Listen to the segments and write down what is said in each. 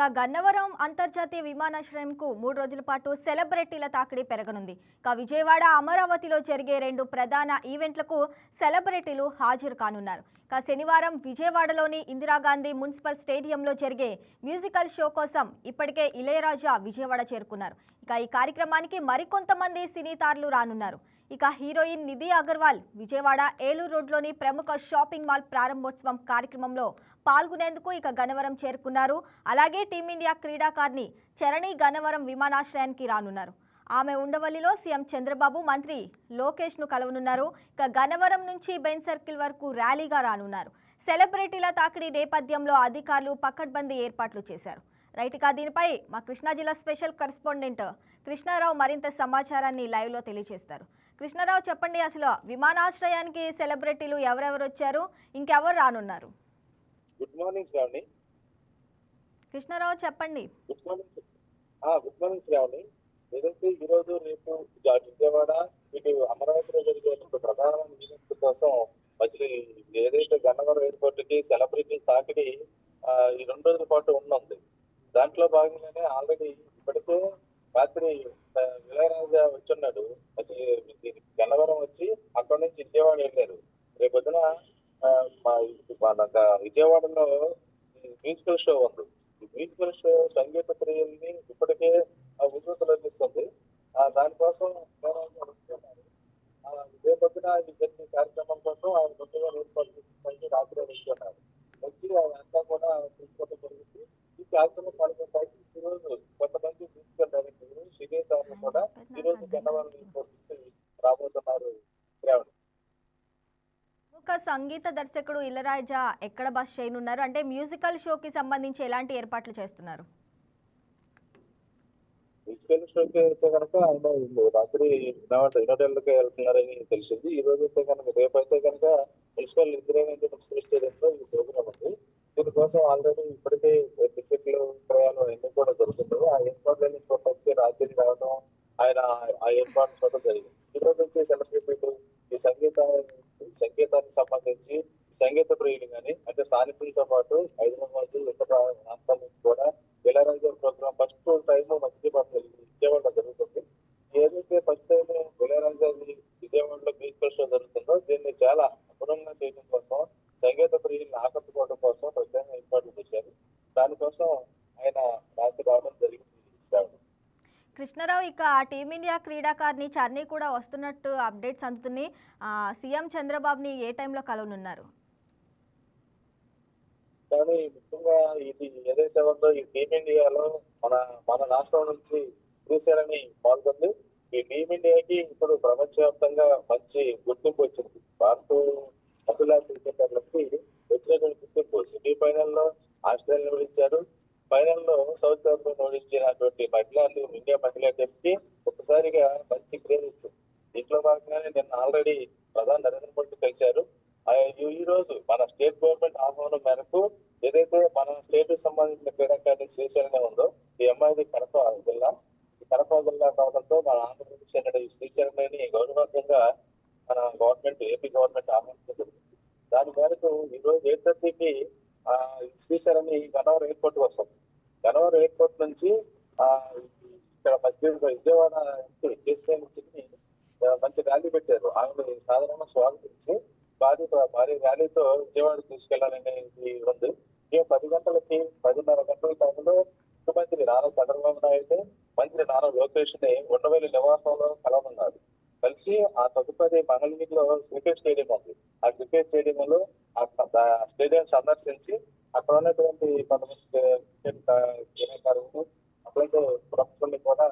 ఇక గన్నవరం అంతర్జాతీయ విమానాశ్రయంకు మూడు రోజుల పాటు సెలబ్రిటీల తాకిడి పెరగనుంది. ఇక విజయవాడ అమరావతిలో జరిగే రెండు ప్రధాన ఈవెంట్లకు సెలబ్రిటీలు హాజరు కానున్నారు. ఇక శనివారం విజయవాడలోని ఇందిరాగాంధీ మున్సిపల్ స్టేడియంలో జరిగే మ్యూజికల్ షో కోసం ఇప్పటికే ఇళయరాజా విజయవాడ చేరుకున్నారు. ఇక ఈ కార్యక్రమానికి మరికొంతమంది సినీ తారలు రానున్నారు. ఇక హీరోయిన్ నిధి అగర్వాల్ విజయవాడ ఏలూరు రోడ్లోని ప్రముఖ షాపింగ్ మాల్ ప్రారంభోత్సవం కార్యక్రమంలో పాల్గొనేందుకు ఇక గన్నవరం చేరుకున్నారు. అలాగే టీమిండియా క్రీడాకారిణి చరణి గన్నవరం విమానాశ్రయానికి రానున్నారు. ఆమె ఉండవల్లిలో సీఎం చంద్రబాబు మంత్రి లోకేష్ను కలవనున్నారు. ఇక గన్నవరం నుంచి బెన్ సర్కిల్ వరకు ర్యాలీగా రానున్నారు. సెలబ్రిటీల తాకిడి నేపథ్యంలో అధికారులు పకడ్బందీ ఏర్పాట్లు చేశారు. రైట్ ఇక దీనిపై మా కృష్ణా జిల్లా స్పెషల్ కరెస్పాండెంట్ కృష్ణారావు మరింత సమాచారాన్ని లైవ్లో తెలియజేస్తారు కృష్ణారావు చెప్పండి అసలు విమానాశ్రయానికి సెలబ్రిటీలు ఎవరెవరు వచ్చారు? ఇంకెవరు రానున్నారు? Good morning Sravani. కృష్ణారావు చెప్పండి. Good morning good morning Sravani. ఏదైతే ఈ రోజు రేపు విజయవాడ ఇటు అమరావతిలో జరిగే ప్రధాన కోసం అసలు ఏదైతే గన్నవరం ఎయిర్పోర్ట్కి సెలబ్రిటీ తాకిడి ఈ రెండు రోజుల పాటు ఉన్నది దాంట్లో భాగంగానే ఆల్రెడీ ఇప్పటికే రాత్రి ఆ, ఇళయరాజా వచ్చున్నాడు. అసలు గన్నవరం వచ్చి అక్కడ నుంచి విజయవాడ వెళ్ళారు. రేపు పొద్దున ఆ, మా విజయవాడలో మ్యూజికల్ షో ఉంది. ఈ మ్యూజికల్ షో సంగీత ప్రియుల్ని ఇప్పటికే ఆ లభిస్తుంది ఆ దానికోసం ఆ రేపు పొద్దున ఈ కార్యక్రమం కోసం ఆయన ముందుగా ఏర్పాటు చేసి రాత్రి వచ్చున్నారు వచ్చి అంతా కూడా కార్యక్రమం పాల్గొనడానికి ఈ రోజు కొంతమంది మ్యూజికల్ డైరెక్టర్లు సిగేతారులు కూడా ఈ రోజు గన్నవరం రాబోతున్నారు శ్రావణి. ప్రముఖ సంగీత దర్శకుడు ఇళరాజా ఎక్కడ బస్ చేయనున్నారు? అంటే మ్యూజికల్ షోకి సంబంధించి ఎలాంటి ఏర్పాట్లు చేస్తున్నారు? మ్యూజికల్ షోకి అయితే కనుక ఆయన రాత్రి ఇన్నోటెల్కి వెళ్తున్నారని తెలిసింది. ఈ రోజు అయితే కనుక రేపు అయితే కనుక మున్సిపల్ ఇందిరాగాంధీ మున్సిపల్ స్టేడియంలో ఈ ప్రోగ్రామ్ ఉంది. దీనికోసం ఆల్రెడీ ఇప్పటికే ఎన్నికలు విక్రయాలు అన్ని కూడా జరుగుతుండవు ఆ ఏర్పాటు చూడడానికి రాత్రి రావడం ఆయన ఆ ఏర్పాటు చూడడం జరిగింది. ఈ రోజు వచ్చే సెలబ్రిటీలు ఈ సంగీత ఈ సంగీతానికి సంబంధించి సంగీత ప్రియులు కానీ అంటే స్థానికులతో పాటు హైదరాబాద్ ఇతర ప్రాంతాల నుంచి కూడా ఇళరాజా ప్రోగ్రామ్ ఫస్ట్ టైం పాటలు విజయవాడ జరుగుతుంది. ఏదైతే ఫస్ట్ టైం ఇళయరాజాది విజయవాడలో మ్యూజికల్ షో జరుగుతుందో దీన్ని చాలా అపురంగా చేయడం కోసం సంగీత ప్రియుల్ని ఆకట్టుకోవడం కోసం ప్రత్యేకంగా ఏర్పాట్లు చేశారు దానికోసం ఆయన రాత్రి రావడం జరిగింది శ్రావణి కృష్ణారావు ఇక టీమిండియా క్రీడాకారిణి చర్ని కూడా వస్తున్నట్టు అప్డేట్స్ అందుతున్నాయి. ఆ, సీఎం చంద్రబాబుని ఏ టైంలో కలవనున్నారు? కానీ ముఖ్యంగా ఇది ఏదైతే ఉందో ఈ టీమిండియాలో మన మన రాష్ట్రం నుంచి శ్రీశైలని పాల్గొంది. ఈ టీమిండియాకి ఇప్పుడు ప్రపంచవ్యాప్తంగా మంచి గుర్తింపు వచ్చింది. భారత మహిళా క్రికెటర్లకి వచ్చినటువంటి గుర్తింపు. సెమీఫైనల్లో ఆస్ట్రేలియా విడిచారు ఫైనల్లో సౌత్ ఆఫ్రికా ఓడించినటువంటి మహిళలు ఇండియా మహిళా టీం ఒక్కసారిగా మంచి క్రేజ్ వచ్చింది దీంట్లో భాగంగానే నిన్న ఆల్రెడీ ప్రధాని నరేంద్ర మోడీ కలిశారు. ఈ- రోజు మన స్టేట్ గవర్నమెంట్ ఆహ్వానం మేరకు ఏదైతే మన స్టేట్ సంబంధించిన క్రీడాకారి శ్రీశైలంగా ఉందో ఈ అమ్మాయిది కడప జిల్లా. ఈ కడప జిల్లా కావడంతో మన ఆంధ్రప్రదేశ్ అనేది శ్రీశైలంని గౌరవంగా మన గవర్నమెంట్ ఏపీ గవర్నమెంట్ ఆహ్వానించడం దాని మేరకు ఈ రోజు ఎయిట్ థర్టీకి శ్రీశైలం శ్రీశైలంని గన్నవరం ఎయిర్పోర్ట్ వస్తుంది గన్నవరం ఎయిర్పోర్ట్ నుంచి ఆ ఇక్కడ ఫస్ట్ విజయవాడ కేసీఆర్ నుంచి మంచి ర్యాలీ పెట్టారు. ఆమె సాధారణ స్వాగతించి భారీ భారీ ర్యాలీతో విజయవాడ తీసుకెళ్ళాలనేది ఉంది. ఈ పది గంటలకి పదిన్నర గంటల టైంలో ముఖ్యమంత్రి నారా చంద్రబాబు నాయుడు మంత్రి నారా లోకేష్ని ఉండవల్లి నివాసంలో కలవనున్నారు కలిసి ఆ తదుపరి మంగళగిరిలో క్రికెట్ స్టేడియం ఉంది. ఆ క్రికెట్ స్టేడియం లో ఆ స్టేడియం సందర్శించి అక్కడ ఉన్నటువంటి కొంతమంది క్రికెట్ క్రీడాకారులు అట్లయితే ప్రముఖుల్ని కూడా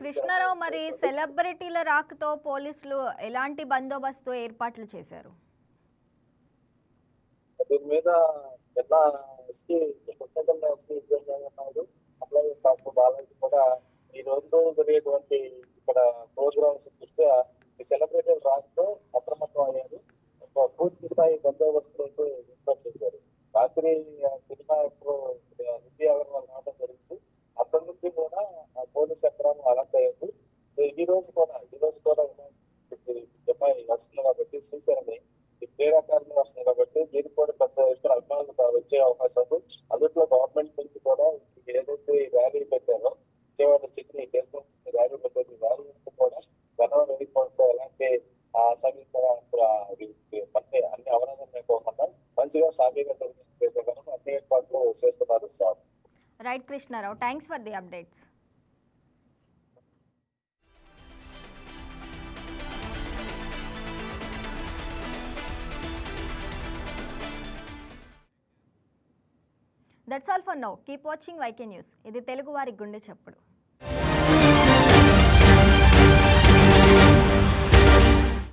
కృష్ణారావు మరి సెలబ్రిటీల రాకతో పోలీసులు ఎలాంటి బందోబస్తు ఏర్పాట్లు చేశారు? దీని మీద నిన్న ఎస్పీ కొత్తగల్ల ఎస్పీ ఉన్నారు అట్లాగే డాక్టర్ బాలాజీ కూడా ఈ రెండు జరిగేటువంటి ఇక్కడ ప్రోగ్రామ్స్ దృష్ట్యా సెలబ్రిటీలు రావడంతో అప్రమత్తం అయ్యారు. పూర్తి స్థాయి బందోబస్తులతో ఏర్పాటు చేశారు. రాత్రి ఆ సినిమా ఇప్పుడు విద్య అగర్వాల్ రావడం జరిగింది. అక్కడి నుంచి కూడా ఆ పోలీస్ యంత్రాంగం అలర్ట్ అయ్యింది ఈ రోజు కూడా ఈ రోజు కూడా ఈ అమ్మాయి వస్తుంది కాబట్టి చూశారండి ఈ క్రీడాకారులు వస్తుంది కాబట్టి దీనికి కూడా పెద్ద ఇష్టం అభిమానులు వచ్చే అవకాశం ఉంది. అందుట్లో గవర్నమెంట్ నుంచి కూడా ఏదైతే ర్యాలీ పెట్టారో విజయవాడ చిన్న ర్యాలీ పెట్టారు ర్యాలీ కూడా అన్ని అన్ని అవరోధం లేకోకుండా మంచిగా సాఫీగా అన్ని ఏర్పాట్లు చేస్తున్నారు sir. Right Krishnarao thanks for the updates that's all for now keep watching YK news ఇది తెలుగు వారి గుండె చప్పుడు.